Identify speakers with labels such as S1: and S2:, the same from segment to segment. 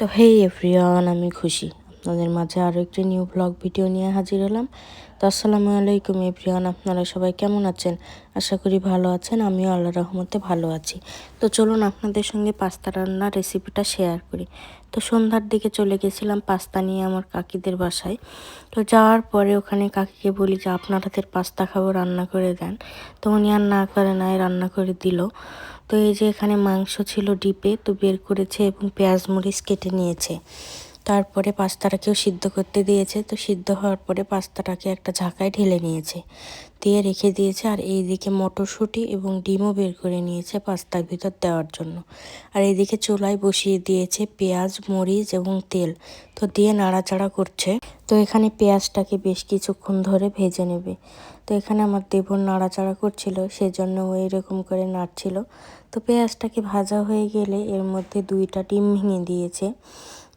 S1: তো হেই এভরিওয়ান আমি খুশি। আপনাদের মাঝে আরও একটি নিউ ব্লগ ভিডিও নিয়ে হাজির হলাম। তো আসসালামু আলাইকুম এভরিওয়ান, আপনারা সবাই কেমন আছেন? আশা করি ভালো আছেন, আমিও আল্লাহ রহমতে ভালো আছি। তো চলুন আপনাদের সঙ্গে পাস্তা রান্নার রেসিপিটা শেয়ার করি। তো সন্ধ্যার দিকে চলে গেছিলাম পাস্তা নিয়ে আমার কাকিদের বাসায়। তো যাওয়ার পরে ওখানে কাকিকে বলি যে, আপনার হাতের পাস্তা খাব, রান্না করে দেন। তো উনি আর না করে নাই, রান্না করে দিল। তো এই যে এখানে মাংস ছিল ডিপে, তো বের করেছে এবং পেঁয়াজ মরিচ কেটে নিয়েছে। তারপরে পাস্তাটাকেও সিদ্ধ করতে দিয়েছে। তো সিদ্ধ হওয়ার পরে পাস্তাটাকে একটা ঝাঁকায় ঢেলে নিয়েছে। দিয়ে রেখে দিয়েছে আর এইদিকে মটরশুঁটি এবং ডিমও বের করে নিয়েছে পাস্তার ভিতর দেওয়ার জন্য। আর এইদিকে চুলায় বসিয়ে দিয়েছে পেঁয়াজ, মরিচ এবং তেল। তো দিয়ে নাড়াচাড়া করছে। তো এখানে পেঁয়াজটাকে বেশ কিছুক্ষণ ধরে ভেজে নেবে। তো এখানে আমার দেবর নাড়াচাড়া করছিল, সেজন্য ও এরকম করে নাড়ছিল। তো পেঁয়াজটাকে ভাজা হয়ে গেলে এর মধ্যে দুইটা ডিম ভেঙে দিয়েছে।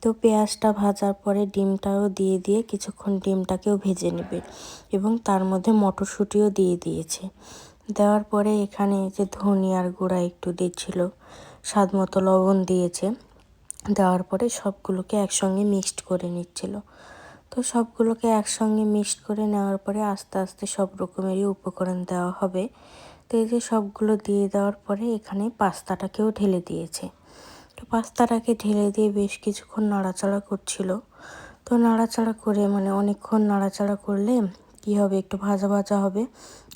S1: তো পেঁয়াজটা ভাজার পরে ডিমটাও দিয়ে দিয়ে কিছুক্ষণ ডিমটাকেও ভেজে নেবে এবং তার মধ্যে মটরশুঁটিও দিয়ে দিয়েছে। দেওয়ার পরে এখানে যে ধনিয়ার গুঁড়া একটু দিচ্ছিল, স্বাদ মতো লবণ দিয়েছে। দেওয়ার পরে সবগুলোকে একসঙ্গে মিক্সড করে নিচ্ছিল। তো সবগুলোকে একসঙ্গে মিক্সড করে নেওয়ার পরে আস্তে আস্তে সব রকমেরই উপকরণ দেওয়া হবে। তো এই যে সবগুলো দিয়ে দেওয়ার পরে এখানে পাস্তাটাকেও ঢেলে দিয়েছে। তো পাস্তাটাকে ঢেলে দিয়ে বেশ কিছুক্ষণ নাড়াচাড়া করছিল। তো নাড়াচাড়া করে মানে অনেকক্ষণ নাড়াচাড়া করলে কি হবে? একটু ভাজা ভাজা হবে,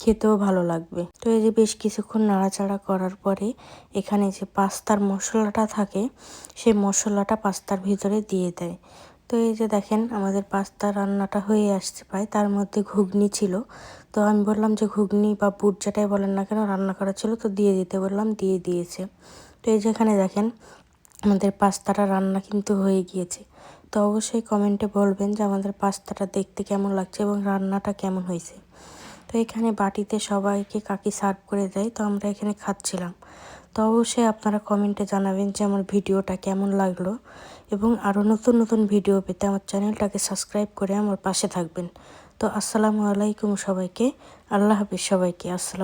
S1: খেতেও ভালো লাগবে। তো এই যে বেশ কিছুক্ষণ নাড়াচাড়া করার পরে এখানে যে পাস্তার মশলাটা থাকে, সেই মশলাটা পাস্তার ভিতরে দিয়ে দেয়। তো এই যে দেখেন, আমাদের পাস্তা রান্নাটা হয়ে আসছে প্রায়, তার মধ্যে ঘুগনি ছিল। তো আমি বললাম যে ঘুগনি বা বুট বলেন না কেন, রান্না করা ছিল, তো দিয়ে দিতে বললাম, দিয়ে দিয়েছে। তো এই যেখানে দেখেন আমাদের পাস্তাটা রান্না কিন্তু হয়ে গিয়েছে। তো অবশ্যই কমেন্টে বলবেন যে আমাদের পাস্তাটা দেখতে কেমন লাগছে এবং রান্নাটা কেমন হয়েছে। তো এখানে বাটিতে সবাইকে কাকি সার্ভ করে দেয়, তো আমরা এখানে খাচ্ছিলাম। তো অবশ্যই আপনারা কমেন্টে জানাবেন যে আমার ভিডিওটা কেমন লাগল এবং আরও নতুন নতুন ভিডিও পেতে আমার চ্যানেলটাকে সাবস্ক্রাইব করে আমার পাশে থাকবেন। তো আসসালামু আলাইকুম সবাইকে, আল্লাহ হাফিজ সবাইকে, আসসালাম।